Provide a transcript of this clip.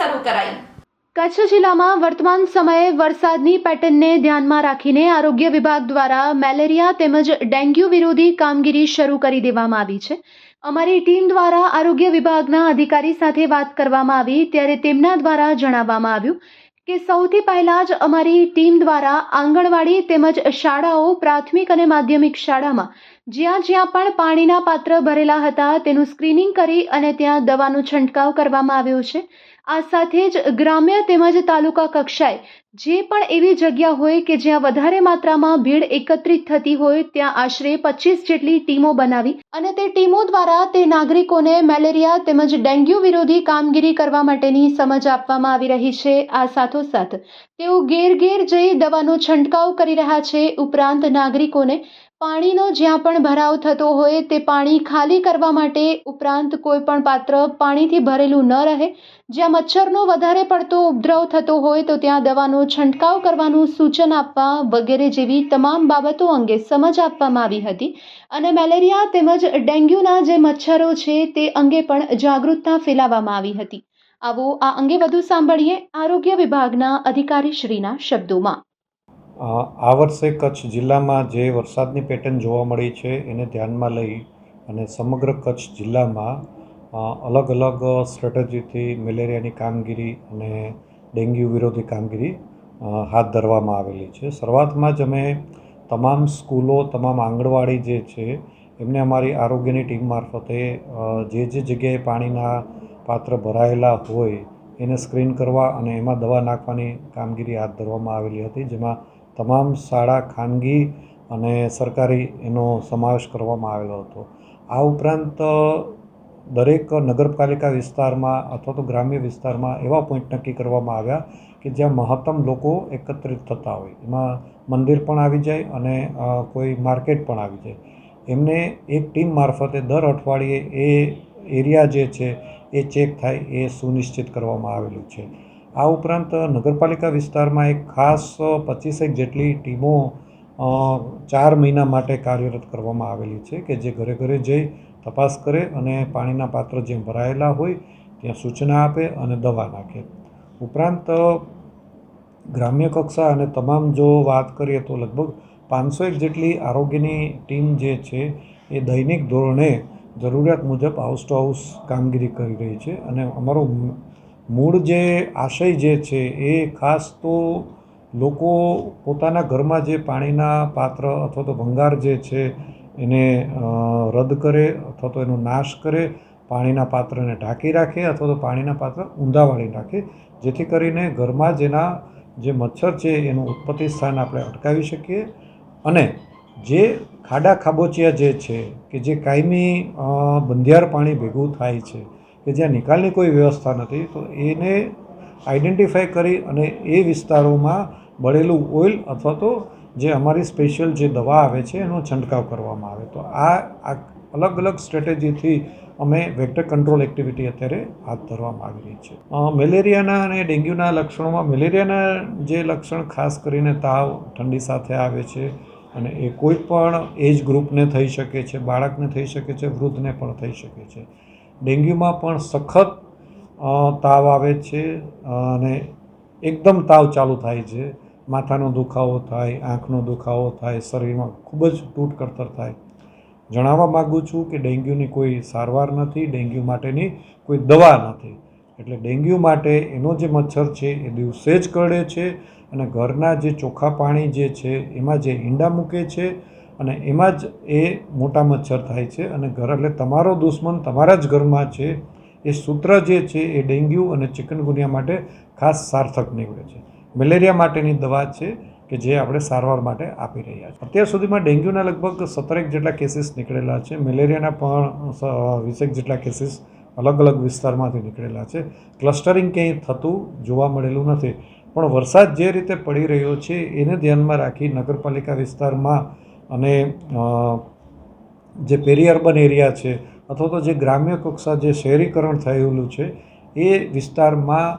શરૂ કરાઈ. કચ્છ જિલ્લામાં વર્તમાન સમયે વરસાદની પેટર્નને ધ્યાનમાં રાખીને આરોગ્ય વિભાગ દ્વારા મેલેરિયા તેમજ ડેન્ગ્યુ વિરોધી કામગીરી શરૂ કરી દેવામાં આવી છે. અમારી ટીમ દ્વારા આરોગ્ય વિભાગના અધિકારી સાથે વાત કરવામાં આવી, ત્યારે તેમના દ્વારા જણાવવામાં આવ્યું કે સૌથી પહેલાં જ અમારી ટીમ દ્વારા આંગણવાડી તેમજ શાળાઓ, પ્રાથમિક અને માધ્યમિક શાળામાં જ્યાં જ્યાં પણ પાણીના પાત્ર ભરેલા હતા, તેનું સ્ક્રીનિંગ કરી અને ત્યાં દવાનો છંટકાવ કરવામાં આવ્યો છે. આ સાથે જ ગ્રામ્ય તેમજ તાલુકા કક્ષાએ જે પણ એવી જગ્યા હોય કે જ્યાં વધારે માત્રામાં ભીડ એકત્રિત થતી હોય, ત્યાં આશરે પચીસ જેટલી ટીમો બનાવી અને તે ટીમો દ્વારા તે નાગરિકોને મેલેરિયા તેમજ ડેન્ગ્યુ વિરોધી કામગીરી કરવા માટેની સમજ આપવામાં આવી રહી છે. આ સાથોસાથ તેઓ ઘેર ઘેર જઈ દવાનો છંટકાવ કરી રહ્યા છે. ઉપરાંત નાગરિકોને પાણીનો જ્યાં પણ ભરાવ થતો હોય, તે પાણી ખાલી કરવા માટે ઉપરાંત કોઈ પણ પાત્ર પાણીથી ભરેલું ન રહે, જ્યાં મચ્છરનો વધારે પડતો ઉપદ્રવ થતો હોય તો ત્યાં દવાનો છંટકાવ કરવાનું સૂચન આપવા વગેરે જેવી તમામ બાબતો અંગે સમજ આપવામાં આવી હતી. અને મેલેરિયા તેમજ ડેન્ગ્યુના જે મચ્છરો છે તે અંગે પણ જાગૃતતા ફેલાવવામાં આવી હતી. આવો આ અંગે વધુ સાંભળીએ આરોગ્ય વિભાગના અધિકારીશ્રીના શબ્દોમાં. આ વર્ષે કચ્છ જિલ્લામાં જે વરસાદની પેટર્ન જોવા મળી છે એને ધ્યાનમાં લઈ અને સમગ્ર કચ્છ જિલ્લામાં અલગ અલગ સ્ટ્રેટેજીથી મેલેરિયાની કામગીરી અને ડેન્ગ્યુ વિરોધી કામગીરી હાથ ધરવામાં આવેલી છે. શરૂઆતમાં જ અમે તમામ સ્કૂલો, તમામ આંગણવાડી જે છે, એમને અમારી આરોગ્યની ટીમ મારફતે જે જે જગ્યાએ પાણીના પાત્ર ભરાયેલા હોય, એને સ્ક્રીન કરવા અને એમાં દવા નાખવાની કામગીરી હાથ ધરવામાં આવેલી હતી, જેમાં તમામ શાળા ખાનગી અને સરકારી એનો સમાવેશ કરવામાં આવેલો હતો. આ ઉપરાંત દરેક નગરપાલિકા વિસ્તારમાં અથવા તો ગ્રામ્ય વિસ્તારમાં એવા પોઈન્ટ નક્કી કરવામાં આવ્યા કે જ્યાં મહત્તમ લોકો એકત્રિત થતા હોય. એમાં મંદિર પણ આવી જાય અને કોઈ માર્કેટ પણ આવી જાય. એમને એક ટીમ મારફતે દર અઠવાડિયે એ એરિયા જે છે, એ ચેક થાય, એ સુનિશ્ચિત કરવામાં આવેલું છે. આ ઉપરાંત નગરપાલિકા વિસ્તારમાં એક ખાસ પચીસેક જેટલી ટીમો ચાર મહિના માટે કાર્યરત કરવામાં આવેલી છે કે જે ઘરે ઘરે જઈ તપાસ કરે અને પાણીના પાત્ર જે ભરાયેલા હોય ત્યાં સૂચના આપે અને દવા નાખે. ઉપરાંત, ગ્રામ્ય કક્ષા અને તમામ જો વાત કરીએ તો લગભગ પાંચસો એક જેટલી આરોગ્યની ટીમ જે છે એ દૈનિક ધોરણે જરૂરિયાત મુજબ હાઉસ ટુ હાઉસ કામગીરી કરી રહી છે અને અમારો મૂળ જે આશય જે છે એ ખાસ તો લોકો પોતાના ઘરમાં જે પાણીના પાત્ર અથવા તો ભંગાર જે છે એને રદ કરે અથવા તો એનો નાશ કરે, પાણીના પાત્રને ઢાંકી રાખે અથવા તો પાણીના પાત્ર ઊંધા વાળી રાખે જેથી કરીને ઘરમાં જેના જે મચ્છર છે એનું ઉત્પત્તિ સ્થાન આપણે અટકાવી શકીએ. અને જે ખાડા ખાબોચિયા જે છે, કે જે કાયમી બંધિયાર પાણી ભેગું થાય છે, કે જ્યાં નિકાલની કોઈ વ્યવસ્થા નથી, તો એને આઈડેન્ટિફાય કરી અને એ વિસ્તારોમાં બળેલું ઓઇલ અથવા તો જે અમારી સ્પેશિયલ જે દવા આવે છે, એનો છંટકાવ કરવામાં આવે. તો આ અલગ અલગ સ્ટ્રેટેજીથી અમે વેક્ટર કંટ્રોલ એક્ટિવિટી અત્યારે હાથ ધરવામાં આવી રહી છે. મેલેરિયાના અને ડેન્ગ્યુના લક્ષણોમાં, મેલેરિયાના જે લક્ષણ ખાસ કરીને તાવ ઠંડી સાથે આવે છે અને એ કોઈ પણ એજ ગ્રુપને થઈ શકે છે, બાળકને થઈ શકે છે, વૃદ્ધને પણ થઈ શકે છે. ડેન્ગ્યુમાં પણ સખત તાવ આવે છે અને એકદમ તાવ ચાલુ થાય છે. માથાનો દુખાવો થાય, આંખનો દુખાવો થાય, શરીરમાં ખૂબ જ તૂટ કળતર થાય. જણાવવા માગું છું કે ડેન્ગ્યુની કોઈ સારવાર નથી, ડેન્ગ્યુ માટેની કોઈ દવા નથી. એટલે ડેન્ગ્યુ માટે એનો જે મચ્છર છે એ દિવસે જ કરડે છે અને ઘરના જે ચોખ્ખા પાણી જે છે, એમાં જે ઈંડા મૂકે છે અને એમાં જ એ મોટા મચ્છર થાય છે અને ઘર, એટલે તમારો દુશ્મન તમારા જ ઘરમાં છે, એ સૂત્ર જે છે એ ડેન્ગ્યુ અને ચિકનગુનિયા માટે ખાસ સાર્થક નીવડે છે. મેલેરિયા માટેની દવા છે કે જે આપણે સારવાર માટે આપી રહ્યા છીએ. અત્યાર સુધીમાં ડેન્ગ્યુના લગભગ સત્તરેક જેટલા કેસીસ નીકળેલા છે. મેલેરિયાના પણ વીસેક જેટલા કેસીસ અલગ અલગ વિસ્તારમાંથી નીકળેલા છે. ક્લસ્ટરિંગ ક્યાંય થતું જોવા મળેલું નથી. પણ વરસાદ જે રીતે પડી રહ્યો છે એને ધ્યાનમાં રાખી નગરપાલિકા વિસ્તારમાં અને જે પેરી અર્બન એરિયા છે અથવા તો જે ગ્રામ્ય કક્ષા જે શહેરીકરણ થયેલું છે એ વિસ્તારમાં